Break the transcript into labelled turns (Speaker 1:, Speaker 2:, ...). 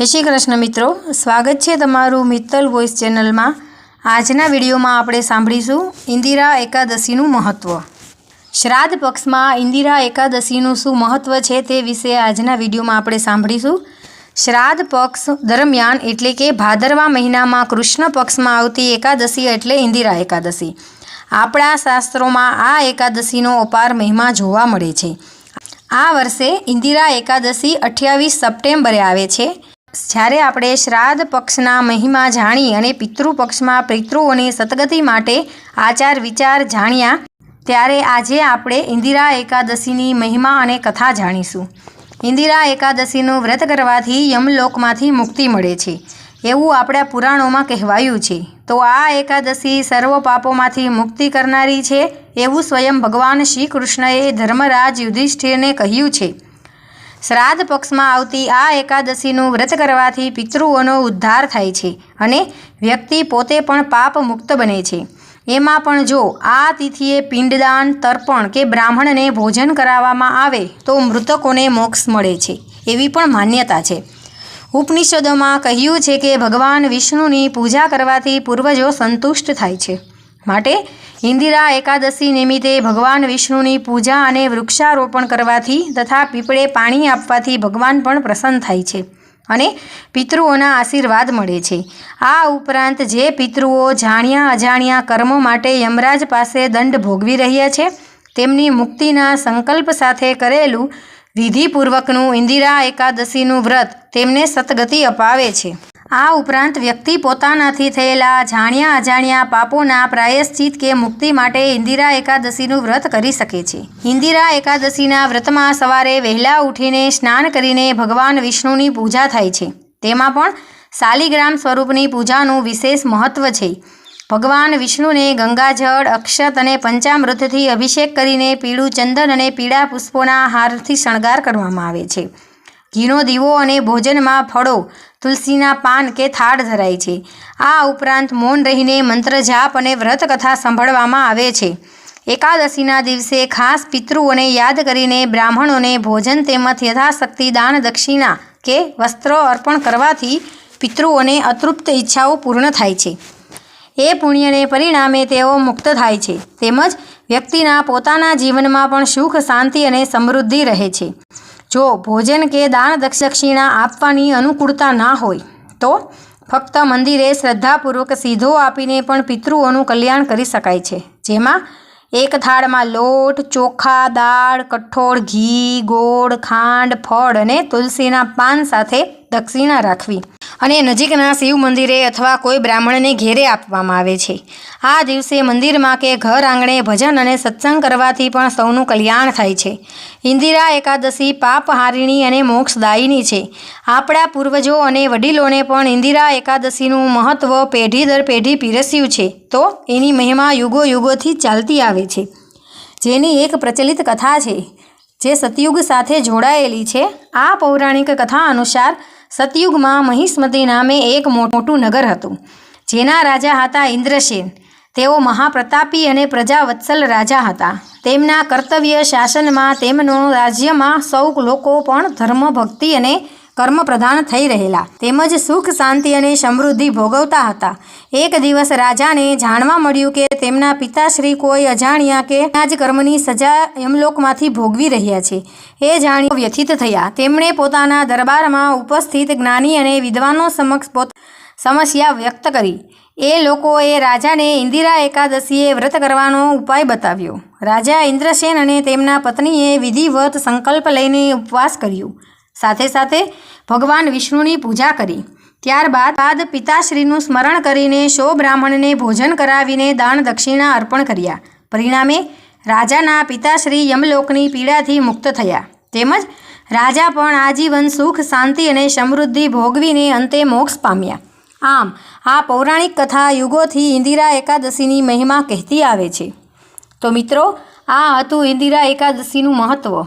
Speaker 1: જય શ્રી કૃષ્ણ મિત્રો. સ્વાગત છે તમારું મિત્તલ વોઇસ ચેનલમાં. આજના વિડીયોમાં આપણે સાંભળીશું ઇન્દિરા એકાદશીનું મહત્ત્વ શ્રાદ્ધ પક્ષમાં ઇન્દિરા એકાદશીનું શું મહત્ત્વ છે તે વિશે આજના વિડીયોમાં આપણે સાંભળીશું. શ્રાદ્ધ પક્ષ દરમિયાન એટલે કે ભાદરવા મહિનામાં કૃષ્ણ પક્ષમાં આવતી એકાદશી એટલે ઇન્દિરા એકાદશી. આપણા શાસ્ત્રોમાં આ એકાદશીનો અપાર મહિમા જોવા મળે છે. આ વર્ષે ઇન્દિરા એકાદશી અઠ્યાવીસ સપ્ટેમ્બરે આવે છે. જ્યારે આપણે શ્રાદ્ધ પક્ષના મહિમા જાણી અને પિતૃ પક્ષમાં પિતૃઓની સદગતિ માટે આચાર વિચાર જાણ્યા, ત્યારે આજે આપણે ઇન્દિરા એકાદશીની મહિમા અને કથા જાણીશું. ઇન્દિરા એકાદશીનું વ્રત કરવાથી યમલોકમાંથી મુક્તિ મળે છે. એવું આપણા પુરાણોમાં કહેવાયું છે. તો આ એકાદશી સર્વ પાપોમાંથી મુક્તિ કરનારી છે એવું સ્વયં ભગવાન શ્રી કૃષ્ણએ ધર્મરાજ યુધિષ્ઠિરને કહ્યું છે. શ્રાદ્ધ પક્ષમાં આવતી આ એકાદશીનું વ્રત કરવાથી પિતૃઓનો ઉદ્ધાર થાય છે અને વ્યક્તિ પોતે પણ પાપ મુક્ત બને છે. એમાં પણ જો આ તિથિએ પિંડદાન, તર્પણ કે બ્રાહ્મણને ભોજન કરાવવામાં આવે, તો મૃતકોને મોક્ષ મળે છે એવી પણ માન્યતા છે. ઉપનિષદોમાં કહ્યું છે કે ભગવાન વિષ્ણુની પૂજા કરવાથી પૂર્વજો સંતુષ્ટ થાય છે. માટે ઇન્દિરા એકાદશી નિમિત્તે ભગવાન વિષ્ણુની પૂજા અને વૃક્ષારોપણ કરવાથી તથા પીપળે પાણી આપવાથી ભગવાન પણ પ્રસન્ન થાય છે અને પિતૃઓના આશીર્વાદ મળે છે. આ ઉપરાંત જે પિતૃઓ જાણ્યા અજાણ્યા કર્મો માટે યમરાજ પાસે દંડ ભોગવી રહ્યા છે, તેમની મુક્તિના સંકલ્પ સાથે કરેલું વિધિપૂર્વકનું ઇન્દિરા એકાદશીનું વ્રત તેમને સતગતિ અપાવે છે. આ ઉપરાંત વ્યક્તિ પોતાનાથી થયેલા જાણ્યા અજાણ્યા પાપોના પ્રાયશ્ચિત કે મુક્તિ માટે ઇન્દિરા એકાદશીનું વ્રત કરી શકે છે. ઇન્દિરા એકાદશીના વ્રતમાં સવારે વહેલા ઉઠીને સ્નાન કરીને ભગવાન વિષ્ણુની પૂજા થાય છે. તેમાં પણ શાલિગ્રામ સ્વરૂપની પૂજાનું વિશેષ મહત્ત્વ છે. ભગવાન વિષ્ણુને ગંગાજળ, અક્ષત અને પંચામૃતથી અભિષેક કરીને પીળું ચંદન અને પીળા પુષ્પોના હારથી શણગાર કરવામાં આવે છે. ઘીનો દીવો અને ભોજનમાં ફળો, તુલસીના પાન કે થાળ ધરાય છે. આ ઉપરાંત મૌન રહીને મંત્ર જાપ અને વ્રત કથા સંભળવામાં આવે છે. એકાદશીના દિવસે ખાસ પિતૃઓને યાદ કરીને બ્રાહ્મણોને ભોજન તેમજ યથાશક્તિ દાન દક્ષિણા કે વસ્ત્રો અર્પણ કરવાથી પિતૃઓને અતૃપ્ત ઈચ્છાઓ પૂર્ણ થાય છે. એ પુણ્યને પરિણામે તેઓ મુક્ત થાય છે. તેમજ વ્યક્તિના પોતાના જીવનમાં પણ સુખ, શાંતિ અને સમૃદ્ધિ રહે છે. જો ભોજન કે દાન દક્ષિણા આપવાની અનુકૂળતા ના હોય, તો ફક્ત મંદિરે શ્રદ્ધાપૂર્વક સીધો આપીને પણ પિતૃઓનું કલ્યાણ કરી શકાય છે. જેમાં એક થાળમાં લોટ, ચોખા, દાળ, કઠોળ, ઘી, ગોળ, ખાંડ, ફળ અને તુલસીના પાન સાથે દક્ષિણા રાખવી. અને નજીકના શિવ મંદિરે અથવા કોઈ બ્રાહ્મણને ઘેરે આપવામાં આવે છે. આ દિવસે મંદિરમાં કે ઘર આંગણે ભજન અને સત્સંગ કરવાથી પણ સૌનું કલ્યાણ થાય છે. ઇન્દિરા એકાદશી પાપહારિણી અને મોક્ષદાયિની છે. આપણા પૂર્વજો અને વડીલોને પણ ઇન્દિરા એકાદશીનું મહત્ત્વ પેઢી દર પેઢી પીરસ્યું છે. તો એની મહિમા યુગો યુગોથી ચાલતી આવે છે. જેની એક પ્રચલિત કથા છે, જે સતયુગ સાથે જોડાયેલી છે. આ પૌરાણિક કથા અનુસાર સતયુગમાં મહિષ્મતી નામે એક મોટું નગર હતું, જેના રાજા હતા ઇન્દ્રસેન તેઓ મહાપ્રતાપી અને પ્રજાવત્સલ રાજા હતા. તેમના કર્તવ્ય શાસનમાં તેમનો રાજ્યમાં સૌ લોકો પણ ધર્મ ભક્તિ અને કર્મ પ્રધાન થઈ રહેલા. તેમજ સુખ, શાંતિ અને સમૃદ્ધિ ભોગવતા હતા. એક દિવસ રાજાને જાણવા મળ્યું કે તેમના પિતાશ્રી કોઈ અજાણ્યા કે જ કર્મની સજા યમલોકમાંથી ભોગવી રહ્યા છે. એ જાણી વ્યથિત થયા. તેમણે પોતાના દરબારમાં ઉપસ્થિત જ્ઞાની અને વિદ્વાનો સમક્ષ પોત સમસ્યા વ્યક્ત કરી. એ લોકોએ રાજાને ઇન્દિરા એકાદશીએ વ્રત કરવાનો ઉપાય બતાવ્યો. રાજા ઇન્દ્રસેન અને તેમના પત્નીએ વિધિવત સંકલ્પ લઈને ઉપવાસ કર્યું. સાથે સાથે ભગવાન વિષ્ણુની પૂજા કરી. ત્યારબાદ બાદ પિતાશ્રીનું સ્મરણ કરીને શો બ્રાહ્મણને ભોજન કરાવીને દાન દક્ષિણા અર્પણ કર્યા. પરિણામે રાજાના પિતાશ્રી યમલોકની પીડાથી મુક્ત થયા. તેમજ રાજા પણ આજીવન સુખ, શાંતિ અને સમૃદ્ધિ ભોગવીને અંતે મોક્ષ પામ્યા. આમ, આ પૌરાણિક કથા યુગોથી ઇન્દિરા એકાદશીની મહિમા કહેતી આવે છે. તો મિત્રો, આ હતું ઇન્દિરા એકાદશીનું મહત્ત્વ